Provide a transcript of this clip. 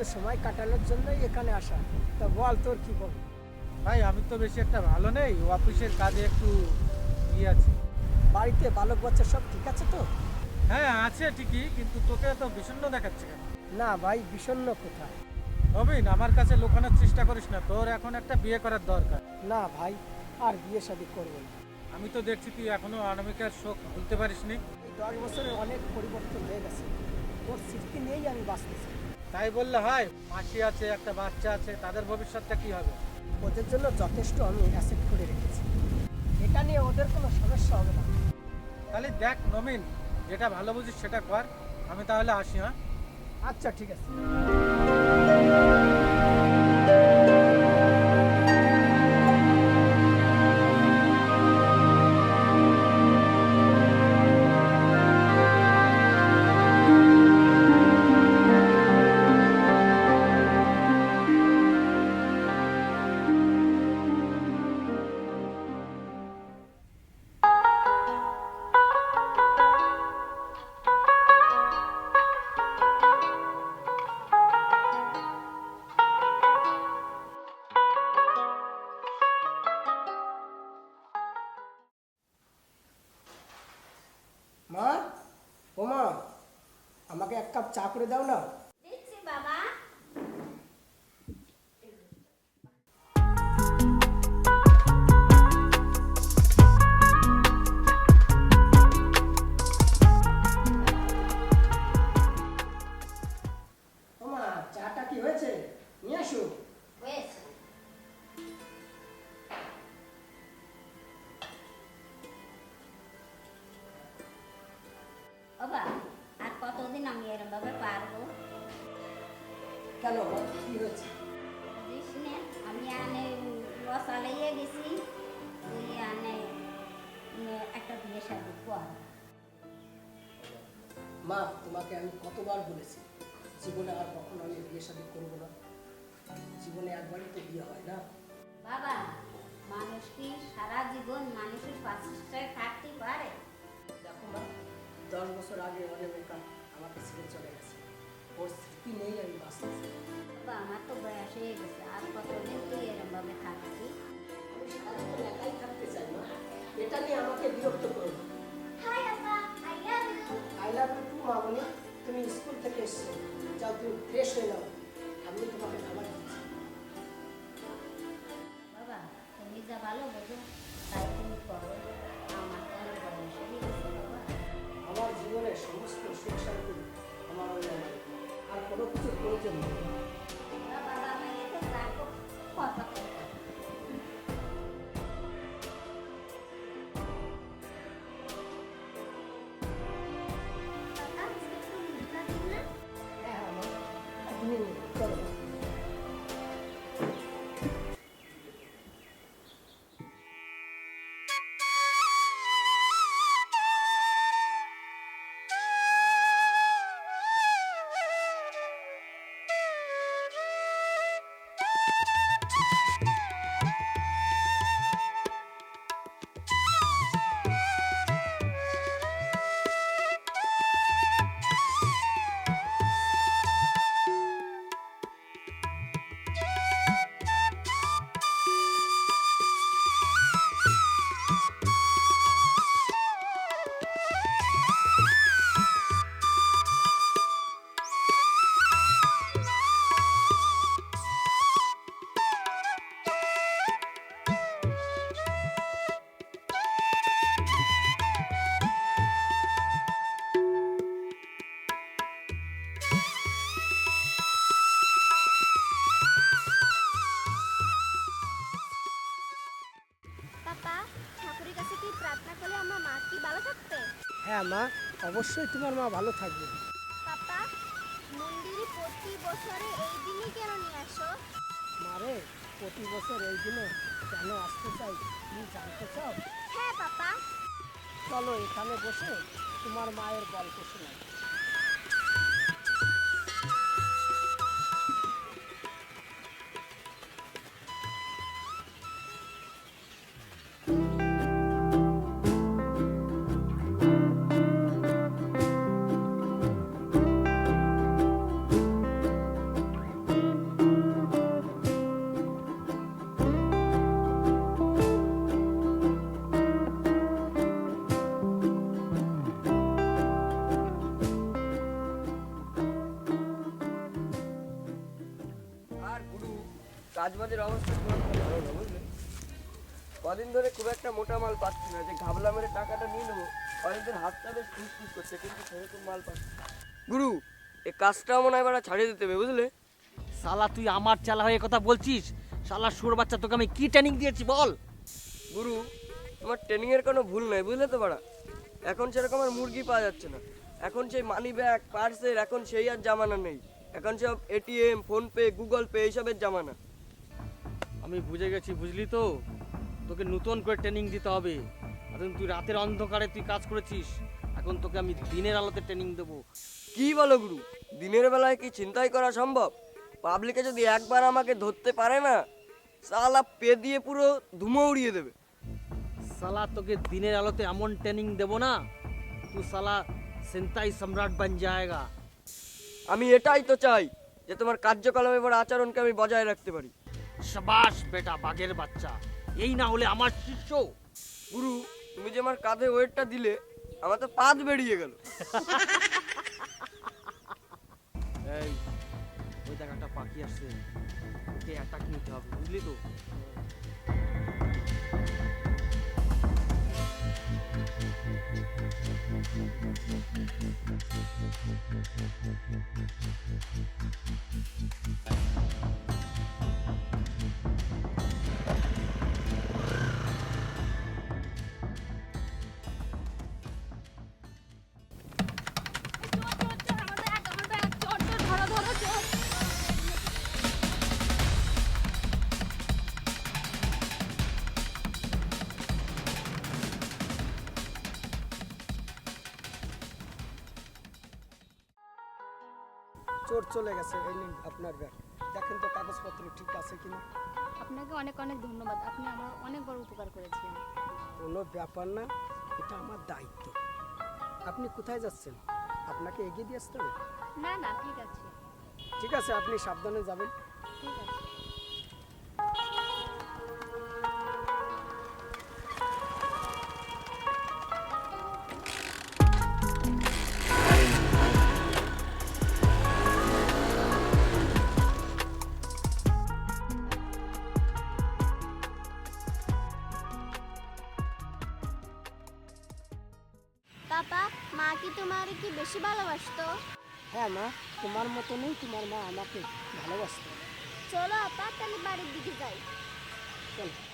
এখানে সময় কাটানোর জন্যই এখানে আসা। তা বল তোর কি বল ভাই আমি তো বেশি একটা ভালো নেই। অফিসের কাজে একটু ইয়ে আছে। বাড়িতে বালক বাচ্চা সব ঠিক আছে তো? হ্যাঁ আছে ঠিকই কিন্তু তোকে তো বিষণ্ণ দেখাচ্ছে কেন? না ভাই বিষণ্ণ কোথায়? নবীন আমার কাছে লুকানোর চেষ্টা করিস না। তোর এখন একটা বিয়ে করার দরকার। না ভাই আর বিয়ে শাদি করব না। আমি তো দেখছি তুই এখনও অনামিকার শোক ভুলতে পারিসনি। এই দশ বছরে অনেক পরিবর্তন হয়ে গেছে। তোর স্মৃতি নিয়েই আমি বাঁচতেছি। তাই বললে হয় মাসি আছে একটা বাচ্চা আছে তাদের ভবিষ্যৎটা কি হবে? ওদের জন্য যথেষ্ট আমি অ্যাসেট করে রেখেছি। এটা নিয়ে ওদের কোনো সমস্যা হবে না। তাহলে দেখ নমিন যেটা ভালো বুঝিস সেটা কর আমি তাহলে আসি হ্যাঁ? আচ্ছা ঠিক আছে। মা ও মা আমাকে এক কাপ চা করে দাও না। কেন? কি হয়েছে? আমি আনে বসালাইয়ে গেছি আনে একটা বিয়ে শাদি কর মা তোমাকে আমি কতবার বলেছি জীবনে আর কখনো আমি বিয়ে শাদী করব না। জীবনে একবারই তো বিয়ে হয় না। বাবা মানুষ কি সারা জীবন মানুষের পাশে থাকতে পারে? দেখো মা দশ বছর আগে অনেক আমাকে ছেড়ে চলে গেছে। ওর স্মৃতি নেই আমি বাঁচতেছি আমার তো বয়স হয়ে গেছে আর কতদিন তুই এরম ভাবে আমি সারাদিন একাই থাকতে চাই না এটা নিয়ে আমাকে বিরক্ত করো I love you I too মামনি। তুমি স্কুল থেকে এসছো। যাও তুমি ফ্রেশ হয়ে নাও। আমি তোমাকে খাবার দিচ্ছি। বাবা তুমি যা ভালো বোঝো তাই তুমি করো। আমার তো অনেক বয়স হয়ে গেছে বাবা। আমার জীবনের সমস্ত সুখ আমার কোনো কিছুর প্রয়োজন নেই বাবা হ্যাঁ মা অবশ্যই তোমার মা ভালো থাকবে। পাপা মন্দিরে প্রতি বছরে এই দিনই কেন নিয়ে আসো? মারে প্রতি বছর এই দিনে কেন আসতে চাই? তুমি জানতে চাও? হ্যাঁ পাপা চলো এখানে বসে তোমার মায়ের গল্প শোনাই। কাজ বাজের অবস্থা খুব একটা ভালো না বুঝলে? কদিন ধরে খুব একটা মোটা মাল পাচ্ছি না যে ঘাবলা মেরে টাকাটা নিয়ে নেব কদিন ধরে হাতটা বেশ ফুসফুস করছে কিন্তু সেরকম মাল পাচ্ছি গুরু এই কাজটা মনে হয় এবার ছাড়িয়ে দিতে হবে বুঝলে? শালা তুই আমার চালা হয়ে কথা বলছিস? শালা সুর বাচ্চা তোকে আমি কি ট্রেনিং দিয়েছি বল? গুরু তোমার ট্রেনিংয়ের কোনো ভুল নাই বুঝলে তো বাড়া? এখন সেরকম আর মুরগি পাওয়া যাচ্ছে না। এখন সেই মানি ব্যাগ পার্সেল এখন সেই আর জামানা নেই। এখন সব এটিএম ফোনপে গুগল পে এইসবের জামানা। আমি বুঝে গেছি বুঝলি তো? তোকে নতুন করে ট্রেনিং দিতে হবে। এখন তুই রাতের অন্ধকারে তুই কাজ করেছিস এখন তোকে আমি দিনের আলোতে ট্রেনিং দেবো। কি বলো গুরু? দিনের বেলায় কি চিন্তাই করা সম্ভব? পাবলিকে যদি একবার আমাকে ধরতে পারে না সালা পে দিয়ে পুরো ধুমো উড়িয়ে দেবে। সালা তোকে দিনের আলোতে এমন ট্রেনিং দেবো না তুই সালা সেন্তাই সম্রাট বান যায়গা। আমি এটাই তো চাই যে তোমার কার্যকলাপ এবার আচরণকে আমি বজায় রাখতে পারি। সাবাস বেটা বাঘের বাচ্চা। এই না হলে আমার শিষ্য। গুরু তুমি যে আমার কাঁধে ওয়েটটা দিলে আমার তো পাত বেরিয়ে গেল। এই ওই দেখ একটা পাখি আসছে। ওকে অ্যাটাক নিতে হবে বুঝলি তো? চোর চলে গেছে এই নিন আপনার ব্যাগ। দেখেন তো কাগজপত্র ঠিক আছে কিনা। আপনাকে অনেক অনেক ধন্যবাদ আপনি আমার অনেক বড় উপকার করেছেন। কোনো ব্যাপার না এটা আমার দায়িত্ব। আপনি কোথায় যাচ্ছেন? আপনাকে এগিয়ে দিয়ে আসতে হবে? না না ঠিক আছে। ঠিক আছে আপনি সাবধানে যাবেন। ঠিক আছে। পাপা মা কি তোমার কি বেশি ভালোবাসতো? হ্যাঁ মা তোমার মতনই তোমার মা আমাকে ভালোবাসত। চলো আপা তাহলে বাড়ির দিকে যাই। চলো।